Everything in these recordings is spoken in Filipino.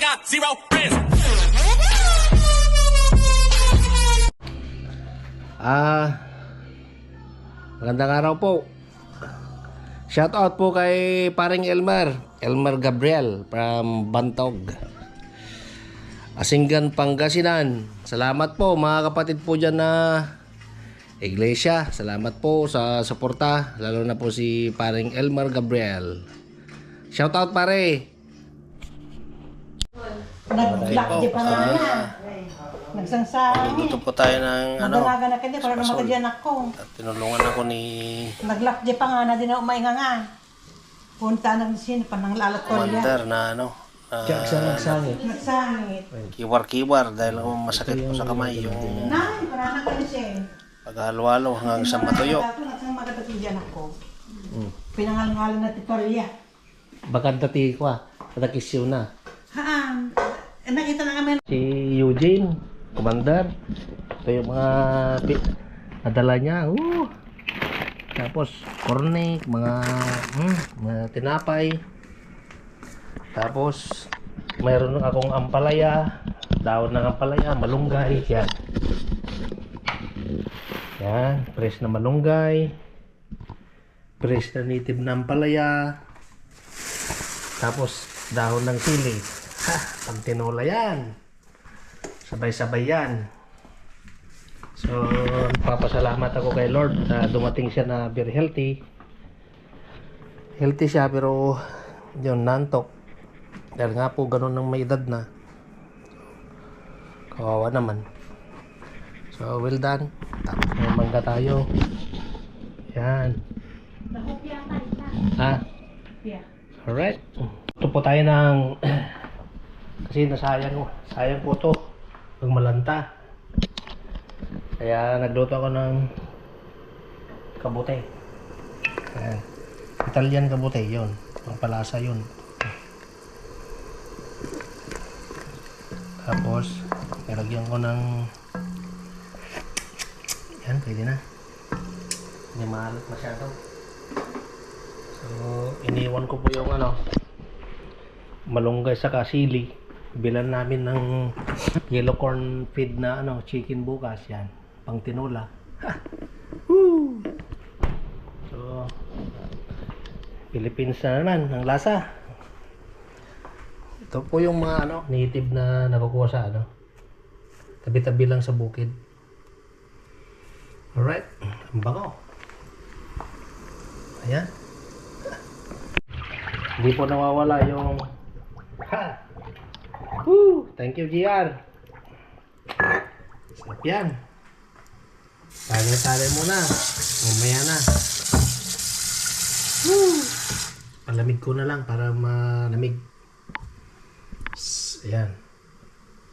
got zero friends. Ah, magandang araw po. Shout out po kay paring Elmer, Elmer Gabriel from Bantog. Asinggan, Pangasinan. Salamat po mga kapatid po dyan na Iglesia. Salamat po sa suporta, lalo na po si paring Elmer Gabriel. Shout out pare. Nag-black di pa nga na. Nagsangsang. Dito po tayo ng ano, Madalaga na kanya para naman kadyan ako. at tinulungan ako ni Nag-lock di pa nga na din na umainga nga. Punta ng sin pa ng lalatolya. Commander na ano, uh, Nagsangit. kiwar-kiwar dahil masakit po sa kamay yung Nay, para na kayo siya. paghalo-halo hanggang sa matuyo. Dato nagsang magadating dyan ako. Pinangalan na titolya. Bakit dati ko ah, patakisyo na. Haan. Eh, nakita na kami. Si Eugene, commander. Ito yung mga nadala niya. Uh. Tapos, cornic, mga, hmm, mga tinapay. Tapos, mayroon akong ampalaya, daon ng ampalaya, malunggay, yan. Yan, fresh na malunggay. Fresh na native na ampalaya. Tapos, dahon ng sili. Ha, pang tinola yan. Sabay-sabay yan. So, papasalamat ako kay Lord na dumating siya na very healthy. Healthy siya pero yun, nantok. Dahil nga po ganun ng may edad na. Kawawa naman. So, well done. Tapos may mangga tayo. Yan. Yeah. Alright. Ito po tayo ng... Kasi nasayang, sayang po to pag malanta. Kaya nagluto ako ng kabute. Ayan. Italian kabute, yon Pangpalasa yun. Tapos, nilagyan ko ng... Yan, pwede na. Hindi maalat masyado. So, iniwan ko po yung ano, malunggay sa kasili. Bilan namin ng yellow corn feed na ano, chicken bukas yan. Pang tinola. So, Philippines na naman ang lasa. Ito po yung mga ano, native na nakukuha sa ano. Tabi-tabi lang sa bukid. Alright. Ang bango. Ayan. Hindi po nawawala yung ha. Woo! Thank you, GR. Sarap yan. Tali-tali muna. Mamaya na. Woo! Palamig ko na lang para malamig. Ayan.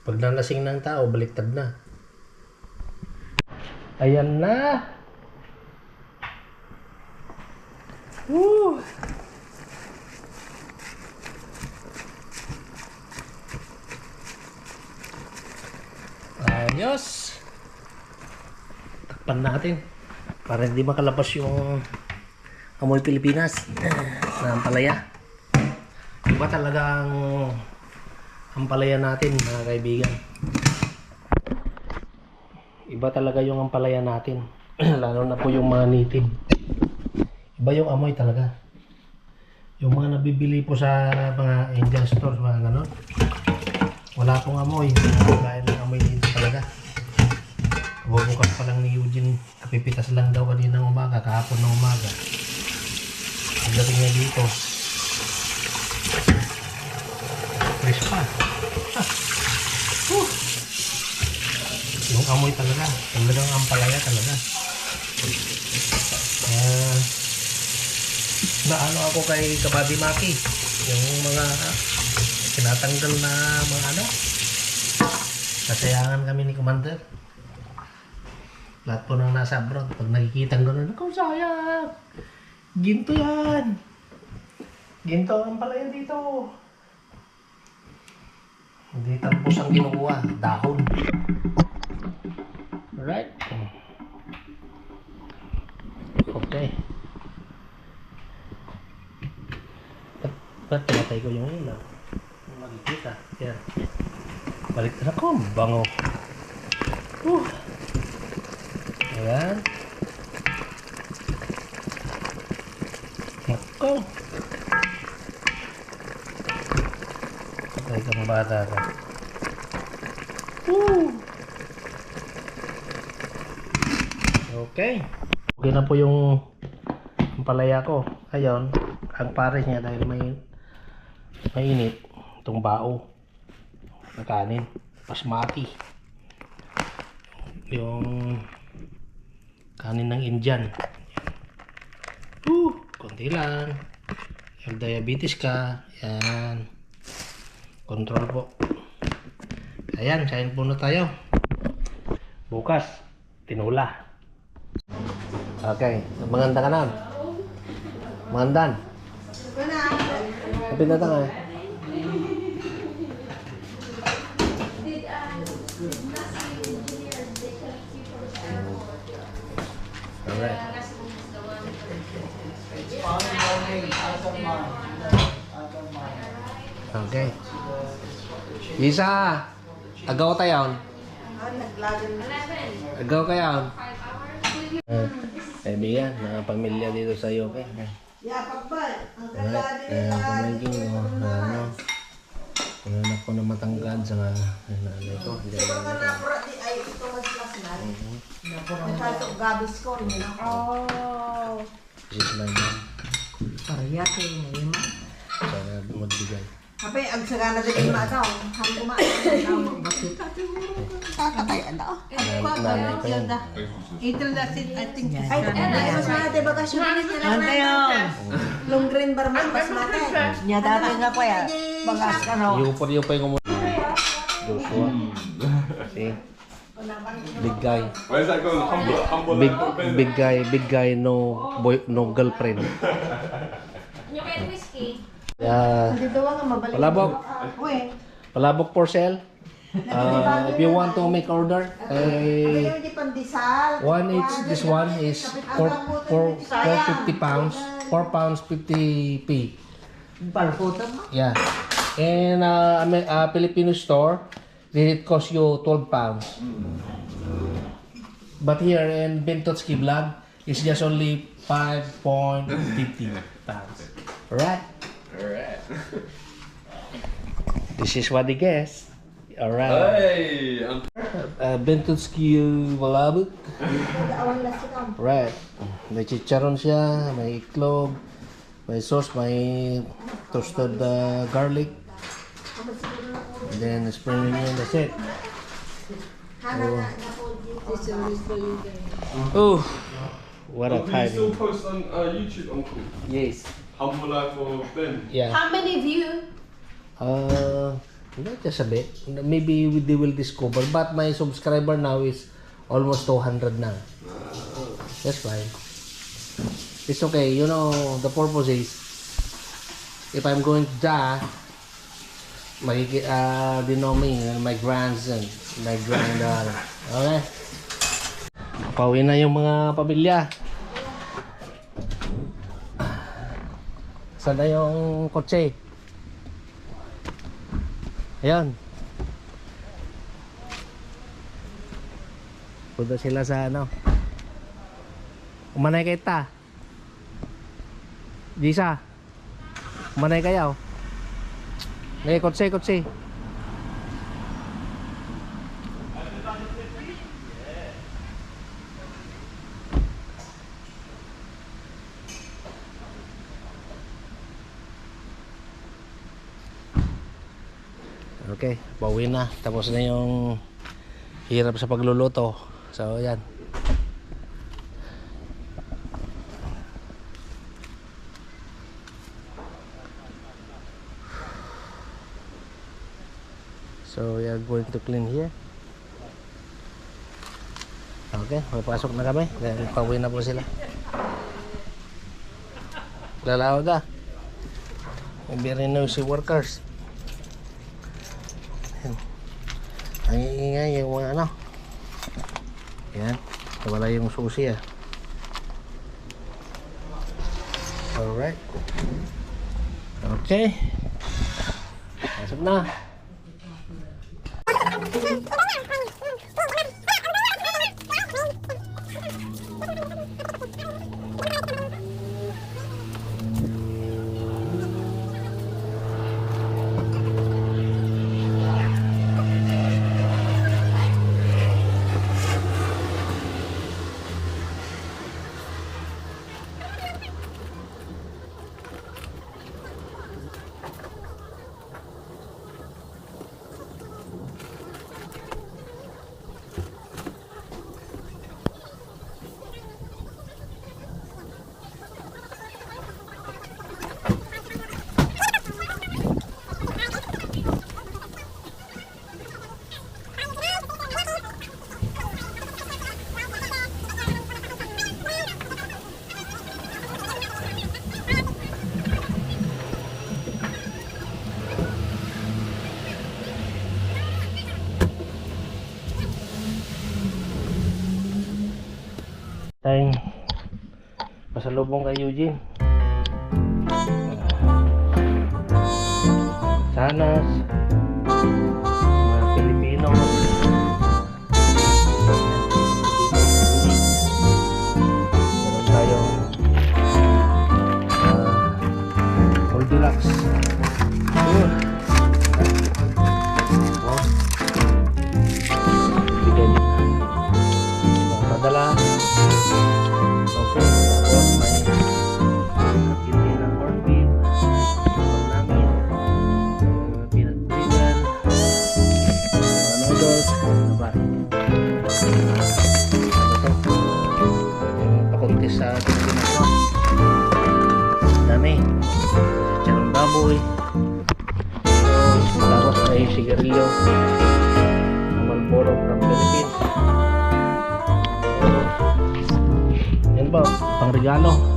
Pag nalasing ng tao, baliktad na. Ayan na. Woo! Ayos. Takpan natin. Para hindi makalabas yung amoy Pilipinas na ampalaya. Iba talagang ampalaya natin mga kaibigan. Iba talaga yung ampalaya natin. Lalo na po yung mga native. Iba yung amoy talaga. Yung mga nabibili po sa mga Indian stores, mga ganon. Wala pong amoy. Gaya ng amoy dito talaga. Bubukas pa lang ni Eugene. Kapipitas lang daw kaninang umaga, kahapon ng umaga. Pagdating niya dito. Fresh pa. Ha. Whew. Yung amoy talaga. Talagang ampalaya talaga. Ah, naano ako kay Kabady Maki. Yung mga tinatanggal na mga ano. Nasayangan kami ni Commander. Lahat po nang nasa abroad, pag nakikita ko na, Naku, sayang! Ginto yan! Ginto ang pala yan dito. Hindi tampos ang kinukuha, dahon. Alright. Okay. Ba't, ba't ko yung ilaw? Hindi makikita. siya. Balik na ko. Bango. Uh. Ayan. Nako. Patay kang bata ka. Woo! Okay. Okay na po yung palaya ko. Ayun, ang pares niya dahil may mainit itong bao na kanin. Basmati. Yung kanin ng Indian. Uh, konti lang. Yung diabetes ka, yan. Control po. Ayan, kain po na tayo. Bukas, tinula. Okay, maganda ka na. Magandan. Kapit na tayo. Alright. Okay. Isa, agaw tayo. Agaw kayo. Uh, kaibigan, mga pamilya dito sa Yoke. Yapak ba? Ang Alright, uh, pamangking ko, na ano, yung anak ko na matangkad sa nga, nanay ko, hindi na Mga napura di ay ito mas mas na. Ang tato gabis ko niya. Oh. This is my mom. Pariyate ni ma. Sana magbigay. Kapay ang sagana din ma daw. Ham kuma. Bakit? Kakatay ano? Nanay ko yan. Ito na sin I think. Ay, ay mas mate bakasyon ni lang. Ano yun? Long green bar mas mas mate. Nya dati nga ko ya. Bagas ka no. Yupor-yupay ko muna. Joshua. See? Big guy. Where's that going? Humble, humble. Big big guy, big guy no boy no girlfriend. Yung kay mabalik. Palabok. Uy. Palabok for sale. Uh, if you want to make order, eh, one each, this one is four, four, four fifty pounds, four pounds fifty p. Palputo mo. Yeah. In uh, Ame- uh, Filipino store, it cost you 12 pounds. But here in Bentotski vlog, it's just only 5.50 pounds. Alright? Alright. This is what they guess. Alright. Hey, I'm Uh, Bentotski Malabot. Awan lang sila. Right. May chicharon siya, may iklog, may sauce, may toasted uh, garlic. And then spring onion, that's it. Oh, what a Uncle, you still timing. post on uh, YouTube, Uncle. Yes. Humble Life of Ben. Yeah. How many view? Uh, not just a bit. Maybe we- they will discover. But my subscriber now is almost 200 now. That's fine. It's okay. You know, the purpose is, if I'm going to die, makiki, uh, they know me, my grandson, my granddaughter. Okay? Pauwi na yung mga pamilya. Saan yung kotse? Ayun. Punta sila sa ano. Umanay kayo ta. Jisa. Umanay kayo. May kotse, kotse. Pauwi na. Tapos na yung hirap sa pagluluto. So, yan. So, we are going to clean here. Okay, papasok na kami. Dahil pauwi na po sila. Lalaw na. Very noisy workers. Ang iingay yung mga ano. Yan. Wala yung susi ah. Alright. Okay. Pasok na. Salubong kay Eugene. Sanas. sigarilyo na Malboro from Philippines. Yan po, pang regalo.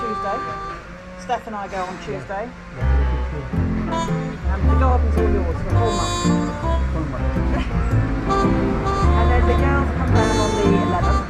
Tuesday. Steph and I go on Tuesday. And the garden's all yours for four months. and then the girls come down on the 11th.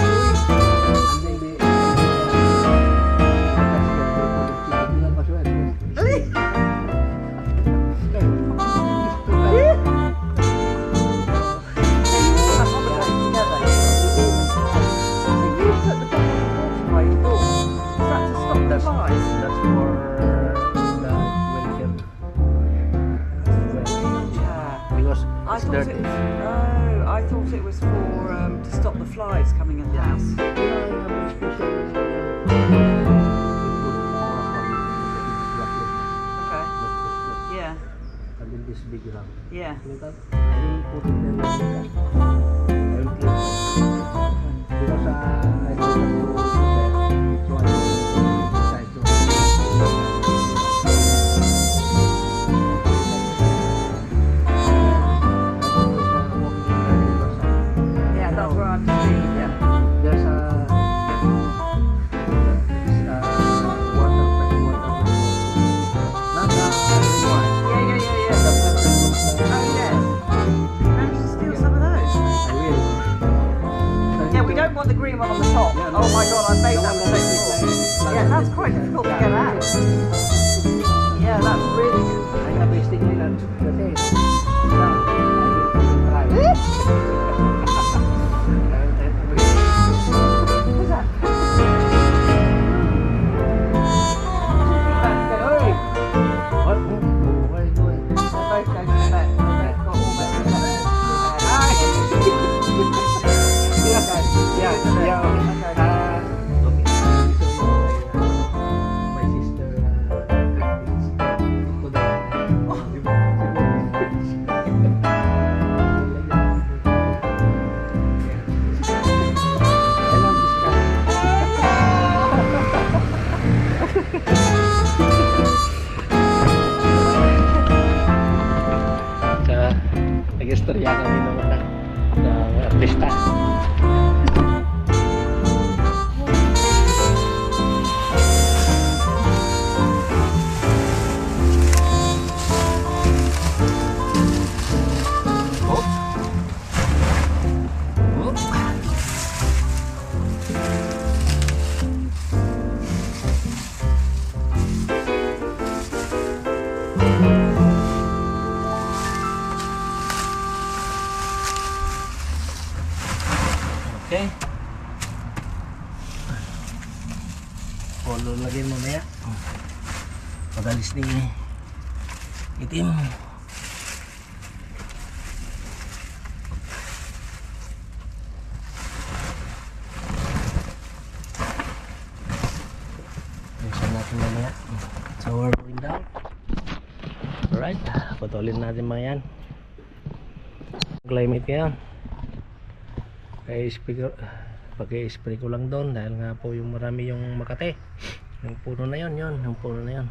dirty. It I thought it was for um, to stop the flies coming in the house. Okay. Yeah. And then this big round. Yeah. itim. Isan natin mamaya. So we're going down Alright, putulin natin mga yan. Climate yan Kaya. Pag-i-spray ko lang doon dahil nga po yung marami yung makate. Yung puno na yon yon yung puno na yon